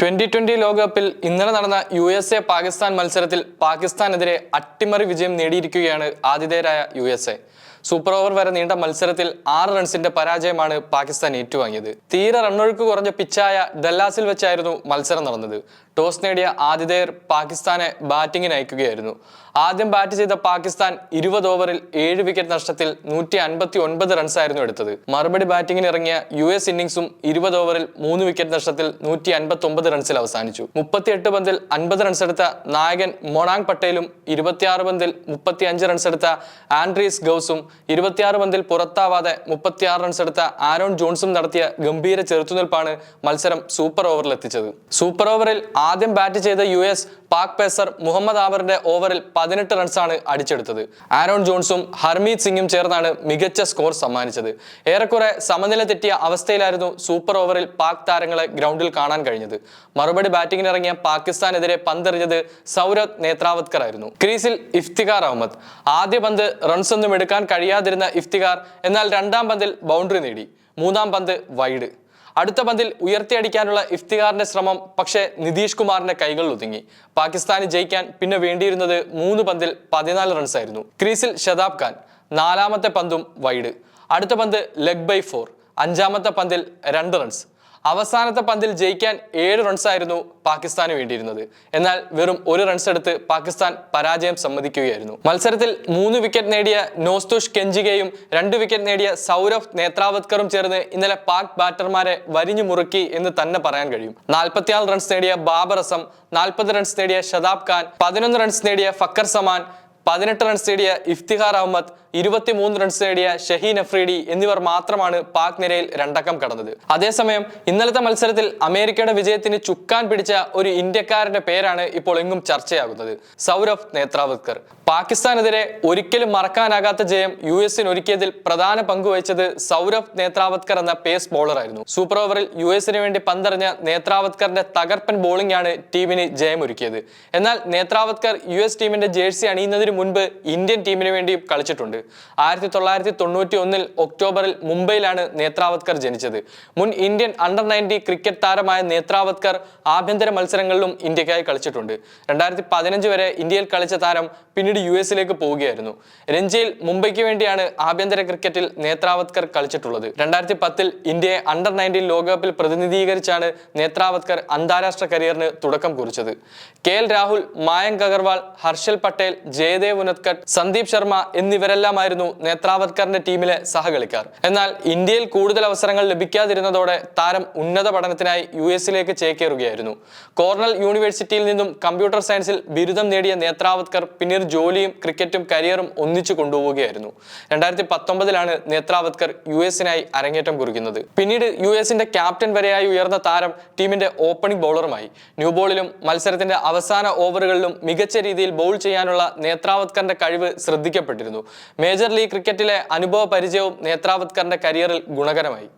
Twenty twenty ലോകകപ്പിൽ ഇന്നലെ നടന്ന യു എസ് എ പാകിസ്ഥാൻ മത്സരത്തിൽ പാകിസ്ഥാനെതിരെ അട്ടിമറി വിജയം നേടിയിരിക്കുകയാണ് ആതിഥേയരായ U S A. Super over വരെ നീണ്ട മത്സരത്തിൽ ആറ് റൺസിന്റെ പരാജയമാണ് പാകിസ്ഥാൻ ഏറ്റുവാങ്ങിയത്. തീരെ റണ്ണൊഴുക്ക് കുറഞ്ഞ പിച്ചായ ഡല്ലാസിൽ വെച്ചായിരുന്നു മത്സരം നടന്നത്. ടോസ് നേടിയ ആതിഥേയർ പാകിസ്ഥാനെ ബാറ്റിംഗിന് അയക്കുകയായിരുന്നു. ആദ്യം ബാറ്റ് ചെയ്ത പാകിസ്ഥാൻ ഇരുപത് ഓവറിൽ ഏഴ് വിക്കറ്റ് നഷ്ടത്തിൽ നൂറ്റി അൻപത്തി ഒൻപത് റൺസായിരുന്നു എടുത്തത്. മറുപടി ബാറ്റിംഗിന് ഇറങ്ങിയ യു എസ് ഇന്നിംഗ്സും ഇരുപത് ഓവറിൽ മൂന്ന് വിക്കറ്റ് നഷ്ടത്തിൽ നൂറ്റി അൻപത്തി ഒമ്പത് റൺസിൽ അവസാനിച്ചു. മുപ്പത്തിയെട്ട് പന്തിൽ അൻപത് റൺസ് എടുത്ത നായകൻ മൊണാങ് പട്ടേലും ഇരുപത്തിയാറ് പന്തിൽ മുപ്പത്തി അഞ്ച് റൺസ് എടുത്ത ആൻഡ്രീസ് ഗൌസും ഇരുപത്തിയാറ് പന്തിൽ പുറത്താവാതെ മുപ്പത്തിയാറ് റൺസ് എടുത്ത ആരോൺ ജോൺസും നടത്തിയ ഗംഭീര ചെറുത്തുനിൽപ്പാണ് മത്സരം സൂപ്പർ ഓവറിൽ എത്തിച്ചത്. സൂപ്പർ ഓവറിൽ ആദ്യം ബാറ്റ് ചെയ്ത U S Pak pacer Muhammad ആബറിന്റെ ഓവറിൽ പതിനെട്ട് റൺസാണ് അടിച്ചെടുത്തത്. ആരോൺ ജോൺസും ഹർമീത് സിംഗും ചേർന്നാണ് മികച്ച സ്കോർ സമ്മാനിച്ചത്. ഏറെക്കുറെ സമനില തെറ്റിയ അവസ്ഥയിലായിരുന്നു സൂപ്പർ ഓവറിൽ പാക് താരങ്ങളെ ഗ്രൗണ്ടിൽ കാണാൻ കഴിഞ്ഞത്. മറുപടി ബാറ്റിംഗിനിറങ്ങിയ പാകിസ്ഥാനെതിരെ പന്തെറിഞ്ഞത് സൗരവ് നേത്രാവത്കർ ആയിരുന്നു. ക്രീസിൽ ഇഫ്തിഖാർ അഹമ്മദ്. ആദ്യ പന്ത് റൺസൊന്നും എടുക്കാൻ കഴിയാതിരുന്ന ഇഫ്തിഖാർ എന്നാൽ രണ്ടാം പന്തിൽ ബൗണ്ടറി നേടി. മൂന്നാം പന്ത് വൈഡ് അടുത്ത പന്തിൽ ഉയർത്തിയടിക്കാനുള്ള ഇഫ്തിഖാറിന്റെ ശ്രമം പക്ഷേ നിതീഷ് കുമാറിന്റെ കൈകളിൽ ഒതുങ്ങി. പാകിസ്ഥാന് ജയിക്കാൻ പിന്നെ വേണ്ടിയിരുന്നത് മൂന്ന് പന്തിൽ പതിനാല് റൺസായിരുന്നു ക്രീസിൽ ഷതാബ് ഖാൻ നാലാമത്തെ പന്തും വൈഡ്. അടുത്ത പന്ത് ലെഗ് ബൈ ഫോർ അഞ്ചാമത്തെ പന്തിൽ രണ്ട് റൺസ് അവസാനത്തെ പന്തിൽ ജയിക്കാൻ ഏഴ് റൺസായിരുന്നു പാകിസ്ഥാന് വേണ്ടിയിരുന്നത്. എന്നാൽ വെറും ഒരു റൺസ് എടുത്ത് പാകിസ്ഥാൻ പരാജയം സമ്മതിക്കുകയായിരുന്നു. മത്സരത്തിൽ മൂന്ന് വിക്കറ്റ് നേടിയ നോസ്തുഷ് കെഞ്ചികയും രണ്ട് വിക്കറ്റ് നേടിയ സൗരഭ് നേത്രാവത്കറും ചേർന്ന് ഇന്നലെ പാക് ബാറ്റർമാരെ വരിഞ്ഞു മുറുക്കി എന്ന് തന്നെ പറയാൻ കഴിയും. നാൽപ്പത്തിയാറ് റൺസ് നേടിയ ബാബർ അസം നാൽപ്പത് റൺസ് നേടിയ ഷതാബ് ഖാൻ പതിനൊന്ന് റൺസ് നേടിയ ഫക്കർ സമാൻ പതിനെട്ട് റൺസ് നേടിയ ഇഫ്തിഹാർ അഹമ്മദ് ഇരുപത്തിമൂന്ന് റൺസ് നേടിയ ഷഹീൻ അഫ്രീഡി എന്നിവർ മാത്രമാണ് പാക് നിരയിൽ രണ്ടക്കം കടന്നത്. അതേസമയം ഇന്നലത്തെ മത്സരത്തിൽ അമേരിക്കയുടെ വിജയത്തിന് ചുക്കാൻ പിടിച്ച ഒരു ഇന്ത്യക്കാരന്റെ പേരാണ് ഇപ്പോൾ എങ്ങും ചർച്ചയാകുന്നത്. സൗരഭ് നേത്രാവത്കർ. പാകിസ്ഥാനെതിരെ ഒരിക്കലും മറക്കാനാകാത്ത ജയം യു എസിന് ഒരുക്കിയതിൽ പ്രധാന പങ്കുവഹിച്ചത് സൗരഭ് നേത്രാവത്കർ എന്ന പേസ് ബോളർ ആയിരുന്നു. സൂപ്പർ ഓവറിൽ യു എസിന് വേണ്ടി പന്തറിഞ്ഞ നേത്രാവത്കറിന്റെ തകർപ്പൻ ബോളിംഗ് ആണ് ടീമിന് ജയമൊരുക്കിയത്. എന്നാൽ നേത്രാവത്കർ യു എസ് ടീമിന്റെ ജേഴ്സി അണിയുന്നതിന് മുൻപ് ഇന്ത്യൻ ടീമിന് വേണ്ടിയും കളിച്ചിട്ടുണ്ട്. ആയിരത്തി തൊള്ളായിരത്തി തൊണ്ണൂറ്റി ഒന്നിൽ ഒക്ടോബറിൽ മുംബൈയിലാണ് നേത്രാവത്കർ ജനിച്ചത്. മുൻ ഇന്ത്യൻ അണ്ടർ നയന്റി ക്രിക്കറ്റ് താരമായ നേത്രാവത്കർ ആഭ്യന്തര മത്സരങ്ങളിലും ഇന്ത്യക്കായി കളിച്ചിട്ടുണ്ട്. രണ്ടായിരത്തി പതിനഞ്ച് വരെ ഇന്ത്യയിൽ കളിച്ച താരം പിന്നീട് യു എസിലേക്ക് പോവുകയായിരുന്നു. രഞ്ജിയിൽ മുംബൈക്ക് വേണ്ടിയാണ് ആഭ്യന്തര ക്രിക്കറ്റിൽ നേത്രാവത്കർ കളിച്ചിട്ടുള്ളത്. രണ്ടായിരത്തി പത്തിൽ ഇന്ത്യയെ അണ്ടർ നയന്റീൻ ലോകകപ്പിൽ പ്രതിനിധീകരിച്ചാണ് നേത്രാവത്കർ അന്താരാഷ്ട്ര കരിയറിന് തുടക്കം കുറിച്ചത്. കെ എൽ രാഹുൽ മായങ്ക് അഗർവാൾ ഹർഷൽ പട്ടേൽ ജയദേവ് ഉനത്കട്ട് സന്ദീപ് ശർമ്മ എന്നിവരെല്ലാമായിരുന്നു നേത്രാവത്കറിന്റെ ടീമിലെ സഹകളിക്കാർ. എന്നാൽ ഇന്ത്യയിൽ കൂടുതൽ അവസരങ്ങൾ ലഭിക്കാതിരുന്നതോടെ താരം ഉന്നത പഠനത്തിനായി യു എസിലേക്ക് ചേക്കേറുകയായിരുന്നു. കോർണൽ യൂണിവേഴ്സിറ്റിയിൽ നിന്നും കമ്പ്യൂട്ടർ സയൻസിൽ ബിരുദം നേടിയ നേത്രാവത്കർ പിന്നീട് ജോലിയും ക്രിക്കറ്റും കരിയറും ഒന്നിച്ചു കൊണ്ടുപോവുകയായിരുന്നു. രണ്ടായിരത്തി പത്തൊമ്പതിലാണ് നേത്രാവത്കർ യു എസിനായി അരങ്ങേറ്റം കുറിക്കുന്നത്. പിന്നീട് യു എസിന്റെ ക്യാപ്റ്റൻ വരെയായി ഉയർന്ന താരം ടീമിന്റെ ഓപ്പണിംഗ് ബൗളറുമായി. ന്യൂബോളിലും മത്സരത്തിന്റെ അവസാന ഓവറുകളിലും മികച്ച രീതിയിൽ ബൗൾ ചെയ്യാനുള്ള നേത്രാവത്കറിന്റെ കഴിവ് ശ്രദ്ധിക്കപ്പെട്ടിരുന്നു. മേജർ ലീഗ് ക്രിക്കറ്റിലെ അനുഭവ പരിചയവും നേത്രാവത്കറിന്റെ കരിയറിൽ ഗുണകരമായി.